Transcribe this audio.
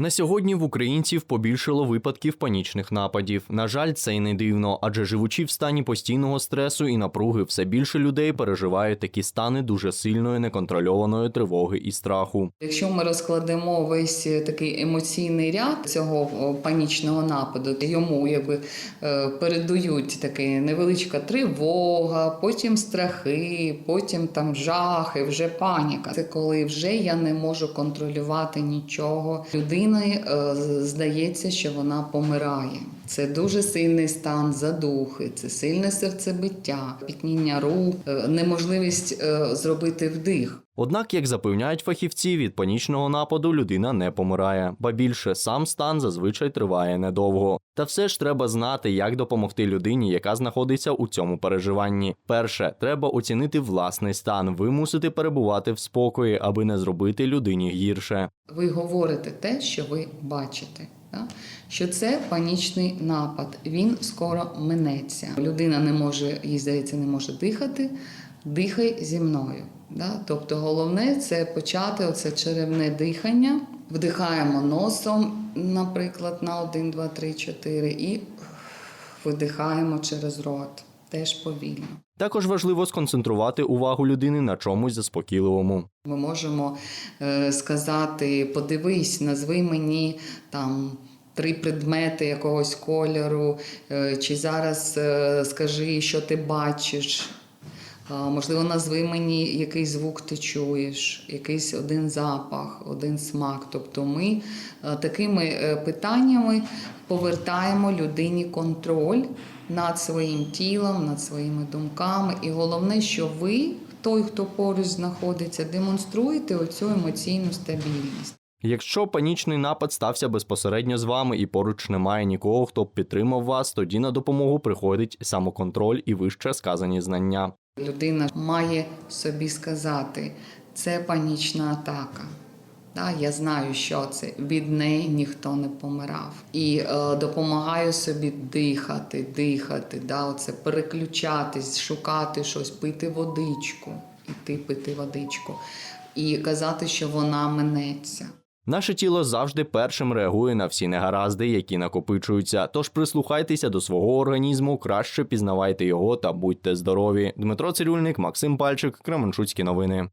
На сьогодні в українців побільшало випадків панічних нападів. На жаль, це й не дивно, адже живучи в стані постійного стресу і напруги, все більше людей переживають такі стани дуже сильної неконтрольованої тривоги і страху. Якщо ми розкладемо весь е, такий емоційний ряд цього панічного нападу, йому якби е, передають таке невеличка тривога, потім страхи, потім там жахи, вже паніка. Це коли вже я не можу контролювати нічого. Людина е, здається, що вона помирає. Це дуже сильний стан задухи, це сильне серцебиття, пітніння рук, е, неможливість е, зробити вдих. Однак, як запевняють фахівці, від панічного нападу людина не помирає, ба більше сам стан зазвичай триває недовго. Та все ж треба знати, як допомогти людині, яка знаходиться у цьому переживанні. Перше, треба оцінити власний стан, вимусити перебувати в спокої, аби не зробити людині гірше. Ви говорите те, що ви бачите. Що це панічний напад, він скоро минеться. Людина не може, їй здається, не може дихати. Дихай зі мною. Да? Тобто головне це почати оце черевне дихання. Вдихаємо носом, наприклад, на 1, 2, 3, 4 і видихаємо через рот. Теж повільно. Також важливо сконцентрувати увагу людини на чомусь заспокійливому. Ми можемо е, сказати: подивись, назви мені там. Три предмети якогось кольору, е, чи зараз е, скажи, що ти бачиш. Можливо, назви мені, який звук ти чуєш, якийсь один запах, один смак. Тобто ми е, такими е, питаннями повертаємо людині контроль над своїм тілом, над своїми думками. І головне, що ви, той, хто поруч знаходиться, демонструєте оцю емоційну стабільність. Якщо панічний напад стався безпосередньо з вами і поруч немає нікого, хто б підтримав вас, тоді на допомогу приходить самоконтроль і вище сказані знання. Людина має собі сказати, це панічна атака. Да, я знаю, що це. Від неї ніхто не помирав. І е, допомагаю собі дихати, дихати, да, оце переключатись, шукати щось, пити водичку, іти пити водичку. І казати, що вона минеться. Наше тіло завжди першим реагує на всі негаразди, які накопичуються. Тож прислухайтеся до свого організму, краще пізнавайте його та будьте здорові. Дмитро Цирюльник, Максим Пальчик, Кременчуцькі новини.